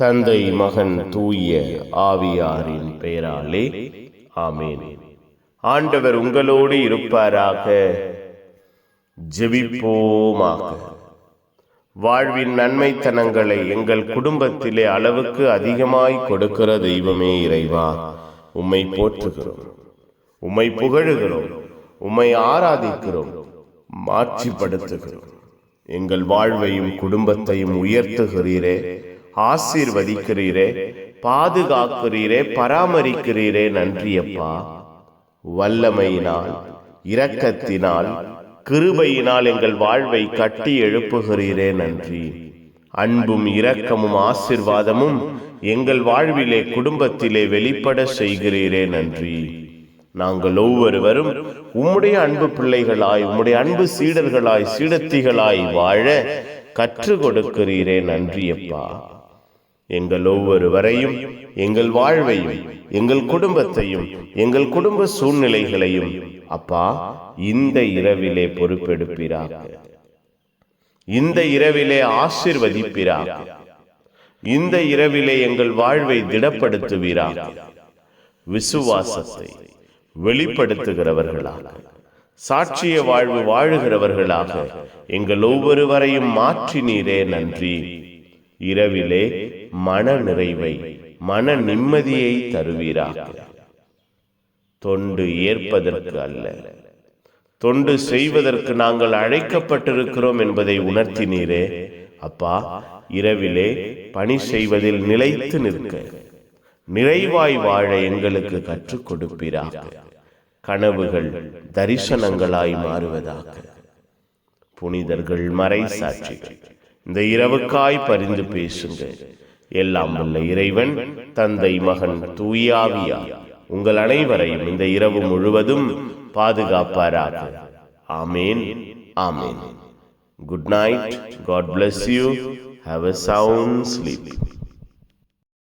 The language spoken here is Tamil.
தந்தை மகன் தூய ஆவியாரின் பெயராலே ஆமேன். ஆண்டவர் உங்களோடு இருப்பாராக. ஜெபிப்போமாக. வாழ்வின் நன்மைத்தனங்களை எங்கள் குடும்பத்திலே அளவுக்கு அதிகமாய் கொடுக்கிற தெய்வமே இறைவா உம்மை போற்றுகிறோம். உம்மை புகழுகிறோம். உம்மை ஆராதிக்கிறோம். மாற்றிப்படுத்துகிறோம் எங்கள் வாழ்வையும் குடும்பத்தையும் உயர்த்துகிறீரே. ஆசீர்வதிக்கிறீரே பாதுகாக்கிறீரே பராமரிக்கிறீரே நன்றியப்பா. வல்லமையினால் இரக்கத்தினால் கிருபையினால் எங்கள் வாழ்வை கட்டி எழுப்புகிறீரே நன்றி. அன்பும் இரக்கமும் ஆசிர்வாதமும் எங்கள் வாழ்விலே குடும்பத்திலே வெளிப்பட செய்கிறீரே நன்றி. நாங்கள் ஒவ்வொருவரும் உம்முடைய அன்பு பிள்ளைகளாய் உம்முடைய அன்பு சீடர்களாய் சீடத்திகளாய் வாழ கற்றுக் கொடுக்கிறீரே நன்றியப்பா. எங்கள் ஒவ்வொருவரையும் எங்கள் வாழ்வையும் எங்கள் குடும்பத்தையும் எங்கள் குடும்ப சூழ்நிலைகளையும் அப்பா இந்த இரவிலே பொறுப்பெடுப்பீராக. இந்த இரவிலே ஆசிர்வதிப்பீராக. இந்த இரவிலே எங்கள் வாழ்வை திடப்படுத்துவீராக. விசுவாசத்தை வெளிப்படுத்துகிறவர்களாக. சாட்சிய வாழ்வு வாழுகிறவர்களாக. எங்கள் ஒவ்வொருவரையும் மாற்றினீரே நன்றி. இரவிலே மன நிறைவை மன நிம்மதியை தருவீராக. தொண்டு ஏற்பதற்கு அல்ல. தொண்டு செய்வதற்கு நாங்கள் அழைக்கப்பட்டிருக்கிறோம் என்பதை உணர்த்தினீரே. அப்பா இரவிலே பணி செய்வதில் நிலைத்து நிற்க. நிறைவாய் வாழ எங்களுக்கு கற்றுக் கொடுப்பீராக. கனவுகள் தரிசனங்களாய் மாறுவதாக. புனிதர்கள் மறை சாட்சிகள் இந்த இரவுக்காய் பரிந்து பேசுங்கள். எல்லாம் வல்ல இறைவன் தந்தை மகன் தூயாவியா உங்கள் அனைவரையும் இந்த இரவு முழுவதும் பாதுகாப்பாராக. Amen amen. Good night God bless you have a sound sleep